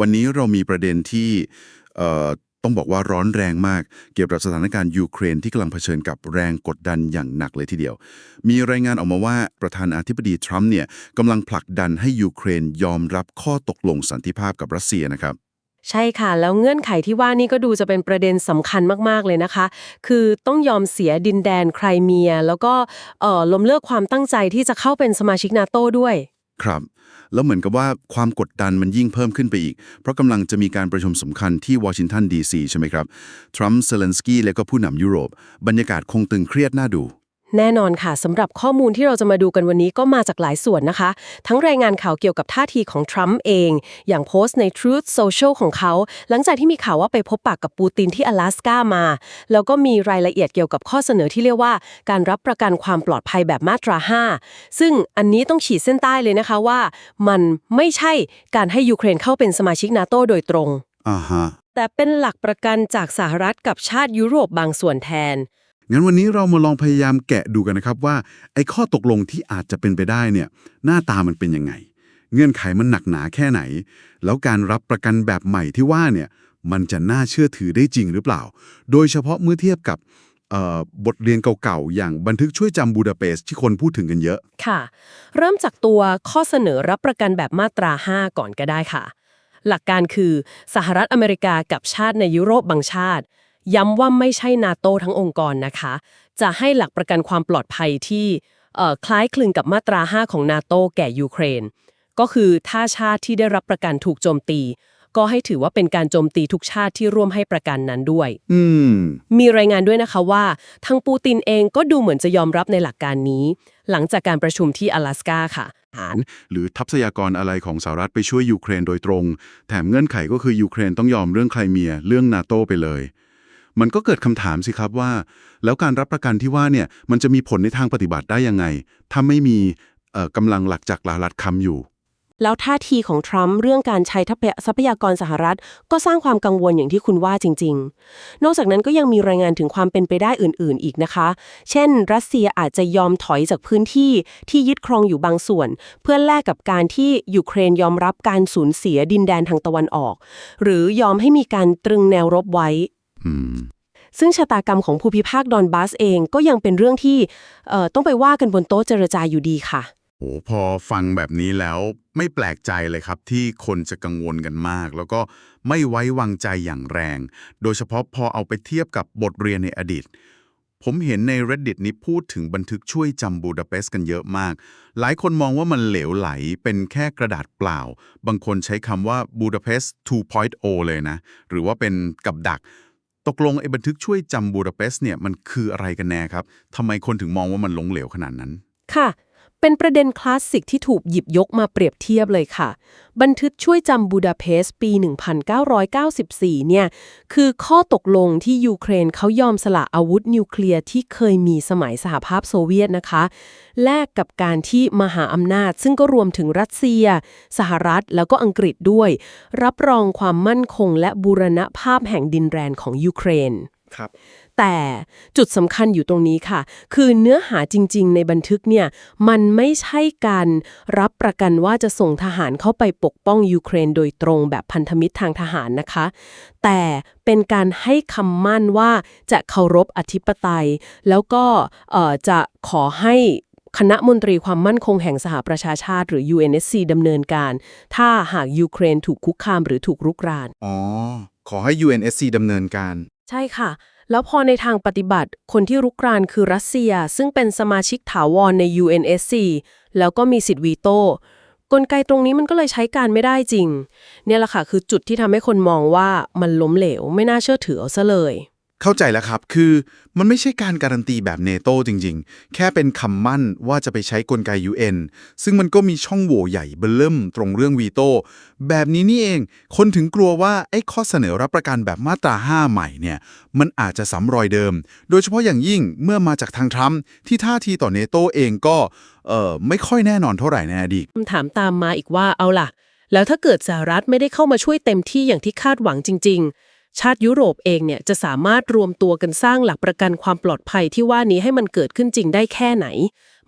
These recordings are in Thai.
วันนี้เรามีประเด็นที่เอ่อต้องบอกว่าร้อนแรงมาก เกี่ยวกับสถานการณ์ยูเครนที่กำลังเผชิญกับแรงกดดันอย่างหนักเลยทีเดียว มีรายงานออกมาว่าประธานาธิบดีทรัมป์เนี่ยกำลังผลักดันให้ยูเครนยอมรับข้อตกลงสันติภาพกับรัสเซียนะครับใช่ค่ะ แล้วเงื่อนไขที่ว่านี่ก็ดูจะเป็นประเด็นสำคัญมาก ๆ เลยนะคะ คือต้องยอมเสียดินแดนไครเมีย แล้วก็เอ่อล้มเลิกความตั้งใจที่จะเข้าเป็นสมาชิกนาโต้ด้วย ครับ แล้วเหมือนกับว่าความกดดันมันยิ่งเพิ่มขึ้นไปอีก เพราะกำลังจะมีการประชุมสำคัญที่วอชิงตันดีซีใช่ไหมครับ ทรัมป์เซเลนสกี้และก็ผู้นำยุโรป บรรยากาศคงตึงเครียดน่าดู แน่นอนค่ะสำหรับข้อมูลที่เราจะมาดูกันวันนี้ก็มาจากหลายส่วนนะคะ ทั้งรายงานข่าวเกี่ยวกับท่าทีของทรัมป์เอง อย่างโพสต์ใน Truth Social ของเขา หลังจากที่มีข่าวว่าไปพบปากกับปูตินที่阿拉สกามา แล้วก็มีรายละเอียดเกี่ยวกับข้อเสนอที่เรียกว่า การรับประกันความปลอดภัยแบบมาตรา 5 ซึ่งอันนี้ต้องขีดเส้นใต้เลยนะคะว่า มันไม่ใช่การให้ยูเครนเข้าเป็นสมาชิกนาโต้โดยตรงอ่าฮะแต่เป็นหลักประกันจากสหรัฐกับชาติยุโรปบางส่วนแทน งั้นวันนี้เรามาลองพยายามแกะดูกันนะครับว่า ไอ้ข้อตกลงที่อาจจะเป็นไปได้เนี่ยหน้าตามันเป็นยังไง เงื่อนไขมันหนักหนาแค่ไหน แล้วการรับประกันแบบใหม่ที่ว่าเนี่ยมันจะน่าเชื่อถือได้จริงหรือเปล่า โดยเฉพาะเมื่อเทียบกับบทเรียนเก่าๆ อย่างบันทึกช่วยจำบูดาเปสต์ที่คนพูดถึงกันเยอะ ค่ะ เริ่มจากตัวข้อเสนอรับประกันแบบมาตรา 5 ก่อนก็ได้ค่ะ หลักการคือสหรัฐอเมริกากับชาติในยุโรปบางชาติ ย้ำว่าไม่ใช่นาโตทั้งองค์กรนะคะ จะให้หลักประกันความปลอดภัยที่เอ่อคล้ายคลึงกับมาตรา 5 ของนาโตแก่ยูเครน ก็คือถ้าชาติที่ได้รับประกันถูกโจมตี ก็ให้ถือว่าเป็นการโจมตีทุกชาติที่ร่วมให้ประกันนั้นด้วยอืมมีรายงานด้วยนะคะว่าทางปูตินเองก็ดูเหมือนจะยอมรับในหลักการนี้ หลังจากการประชุมที่阿拉สกาค่ะฐานหรือทัพพยากรอะไรของสหรัฐไปช่วยยูเครนโดยตรง แถมเงื่อนไขก็คือยูเครนต้องยอมเรื่องไครเมียเรื่องนาโตไปเลย มันก็เกิดคำถามสิครับว่า แล้วการรับประกันที่ว่าเนี่ยมันจะมีผลในทางปฏิบัติได้ยังไง ถ้าไม่มีกำลังหลักจากหลารัฐคำอยู่ แล้วท่าทีของทรัมป์เรื่องการใช้ทรัพยากรสหรัฐ ก็สร้างความกังวลอย่างที่คุณว่าจริง ๆ นอกจากนั้นก็ยังมีรายงานถึงความเป็นไปได้อื่น ๆ อีกนะคะ เช่น รัสเซียอาจจะยอมถอยจากพื้นที่ที่ยึดครองอยู่บางส่วน เพื่อแลกกับการที่ยูเครนยอมรับการสูญเสียดินแดนทางตะวันออก หรือยอมให้มีการตรึงแนวรบไว้ อืม ซึ่งชะตากรรมของภูมิภาคดอนบาสเองก็ยังเป็นเรื่องที่เอ่อต้องไปว่ากันบนโต๊ะเจรจาอยู่ดีค่ะโอ้พอฟังแบบนี้แล้วไม่แปลกใจเลยครับ ที่คนจะกังวลกันมาก แล้วก็ไม่ไว้วางใจอย่างแรง โดยเฉพาะพอเอาไปเทียบกับบทเรียนในอดีต ผมเห็นใน reddit นี้พูดถึงบันทึกช่วยจำบูดาเปสต์กันเยอะมาก หลายคนมองว่ามันเหลวไหลเป็นแค่กระดาษเปล่า บางคนใช้คำว่าบูดาเปสต์2.0 เลยนะ หรือว่าเป็นกับดัก ตกลงไอ้บันทึกช่วยจำบูดาเปสต์เนี่ยมันคืออะไรกันแน่ครับทำไมคนถึงมองว่ามันหลงเหลวขนาดนั้น ค่ะ เป็นประเด็นคลาสสิกที่ถูกหยิบยกมาเปรียบเทียบเลยค่ะ บันทึกช่วยจำบูดาเปสต์ปี 1994 เนี่ย คือข้อตกลงที่ยูเครนเขายอมสละอาวุธนิวเคลียร์ที่เคยมีสมัยสหภาพโซเวียตนะคะ แลกกับการที่มหาอำนาจ ซึ่งก็รวมถึงรัสเซีย สหรัฐแล้วก็อังกฤษด้วย รับรองความมั่นคงและบูรณภาพแห่งดินแดนของยูเครน ครับ แต่จุดสำคัญอยู่ตรงนี้ค่ะ คือเนื้อหาจริง ๆ ในบันทึกเนี่ย มันไม่ใช่การรับประกันว่าจะส่งทหารเข้าไปปกป้องยูเครนโดยตรงแบบพันธมิตรทางทหารนะคะ แต่เป็นการให้คำมั่นว่าจะเคารพอธิปไตย แล้วก็เอ่อจะขอให้คณะมนตรีความมั่นคงแห่งสหประชาชาติหรือ UNSC ดำเนินการ ถ้าหากยูเครนถูกคุกคามหรือถูกรุกราน อ๋อ ขอให้ UNSC ดำเนินการ ใช่ค่ะ แล้วพอในทางปฏิบัติคนที่รุกรานคือรัสเซีย ซึ่งเป็นสมาชิกถาวรใน UNSC แล้วก็มีสิทธิ์วีโต้กลไกตรงนี้มันก็เลยใช้การไม่ได้จริง เนี่ยแหละค่ะคือจุดที่ทำให้คนมองว่ามันล้มเหลวไม่น่าเชื่อถือเอาซะเลย เข้าใจแล้วครับ คือมันไม่ใช่การการันตีแบบเนโตจริงๆ แค่เป็นคำมั่นว่าจะไปใช้กลไก UN ซึ่งมันก็มีช่องโหว่ใหญ่เบลเริ่มตรงเรื่องวีโต้แบบนี้นี่เอง คนถึงกลัวว่า ไอ้ข้อเสนอรับประกันแบบมาตรา 5 ใหม่เนี่ย มันอาจจะซ้ำรอยเดิม โดยเฉพาะอย่างยิ่งเมื่อมาจากทางทรัมป์ที่ท่าทีต่อเนโตเองก็เออไม่ค่อยแน่นอนเท่าไหร่ในอดีตคำถามตามมาอีกว่าเอาล่ะ แล้วถ้าเกิดสหรัฐไม่ได้เข้ามาช่วยเต็มที่อย่างที่คาดหวังจริง ๆ ชาติยุโรปเองเนี่ยจะสามารถรวมตัวกันสร้างหลักประกันความปลอดภัยที่ว่านี้ให้มันเกิดขึ้นจริงได้แค่ไหน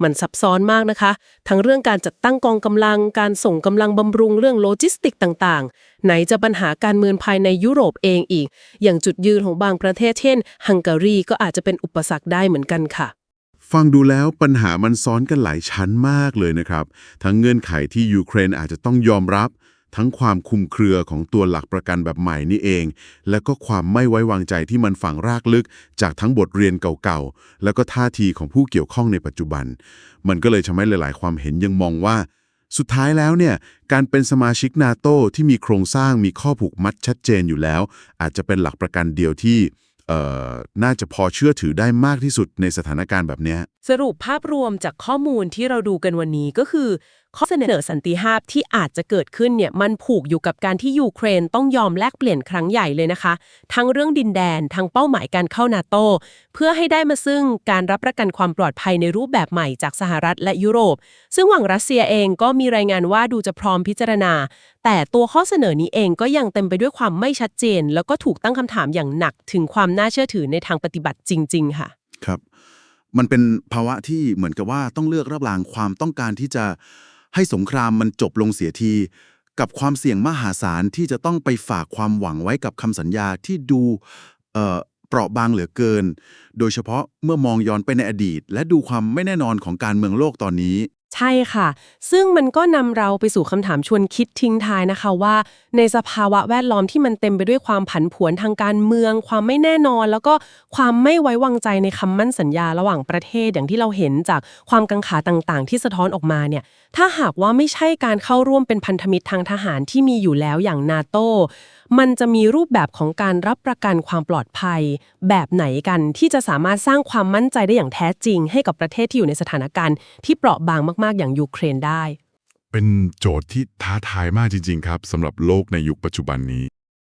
มันซับซ้อนมากนะคะ ทั้งเรื่องการจัดตั้งกองกำลัง การส่งกำลังบำรุงเรื่องโลจิสติกต่างๆ ไหนจะปัญหาการเมืองภายในยุโรปเองอีก อย่างจุดยืนของบางประเทศเช่น ฮังการีก็อาจจะเป็นอุปสรรคได้เหมือนกันค่ะฟังดูแล้วปัญหามันซ้อนกันหลายชั้นมากเลยนะครับ ทั้งเงื่อนไขที่ยูเครนอาจจะต้องยอมรับ ทั้งความคุมเครือของตัวหลักประกันแบบใหม่นี่เอง และก็ความไม่ไว้วางใจที่มันฝังรากลึก จากทั้งบทเรียนเก่าๆ แล้วก็ท่าทีของผู้เกี่ยวข้องในปัจจุบัน มันก็เลยทำให้หลาย ๆ ความเห็นยังมองว่า สุดท้ายแล้วเนี่ยการเป็นสมาชิกนาโตที่มีโครงสร้างมีข้อผูกมัดชัดเจนอยู่แล้ว อาจจะเป็นหลักประกันเดียวที่เอ่อน่าจะพอเชื่อถือได้มากที่สุดในสถานการณ์แบบนี้ สรุปภาพรวมจากข้อมูลที่เราดูกันวันนี้ก็คือข้อเสนอสันติภาพที่อาจจะเกิดขึ้นเนี่ยมันผูกอยู่กับการที่ยูเครนต้องยอมแลกเปลี่ยนครั้งใหญ่เลยนะคะ ทั้งเรื่องดินแดนทั้งเป้าหมายการเข้านาโต เพื่อให้ได้มาซึ่งการรับประกันความปลอดภัยในรูปแบบใหม่จากสหรัฐและยุโรป ซึ่งหวังรัสเซียเองก็มีรายงานว่าดูจะพร้อมพิจารณา แต่ตัวข้อเสนอนี้เองก็ยังเต็มไปด้วยความไม่ชัดเจน แล้วก็ถูกตั้งคำถามอย่างหนักถึงความน่าเชื่อถือในทางปฏิบัติจริง ๆ ค่ะครับมันเป็นภาวะที่เหมือนกับว่าต้องเลือกระหว่างความต้องการที่จะ ให้สงครามมันจบลงเสียที กับความเสี่ยงมหาศาลที่จะต้องไปฝากความหวังไว้กับคำสัญญาที่ดูเอ่อเปราะบางเหลือเกิน โดยเฉพาะเมื่อมองย้อนไปในอดีต และดูความไม่แน่นอนของการเมืองโลกตอนนี้ ใช่ค่ะ ซึ่งมันก็นำเราไปสู่คำถามชวนคิดทิ้งท้ายนะคะว่า ในสภาวะแวดล้อมที่มันเต็มไปด้วยความผันผวนทางการเมือง ความไม่แน่นอน แล้วก็ความไม่ไว้วางใจในคำมั่นสัญญาระหว่างประเทศอย่างที่เราเห็นจากความกังขาต่างๆ ที่สะท้อนออกมาเนี่ย ถ้าหากว่าไม่ใช่การเข้าร่วมเป็นพันธมิตรทางทหารที่มีอยู่แล้วอย่างนาโต มันจะมีรูปแบบของการรับประกันความปลอดภัย แบบไหนกันที่จะสามารถสร้างความมั่นใจได้อย่างแท้จริง ให้กับประเทศที่อยู่ในสถานการณ์ที่เปราะบางมากๆ อย่างยูเครนได้ เป็นโจทย์ที่ท้าทายมากจริง ๆ ครับสำหรับโลกในยุคปัจจุบันนี้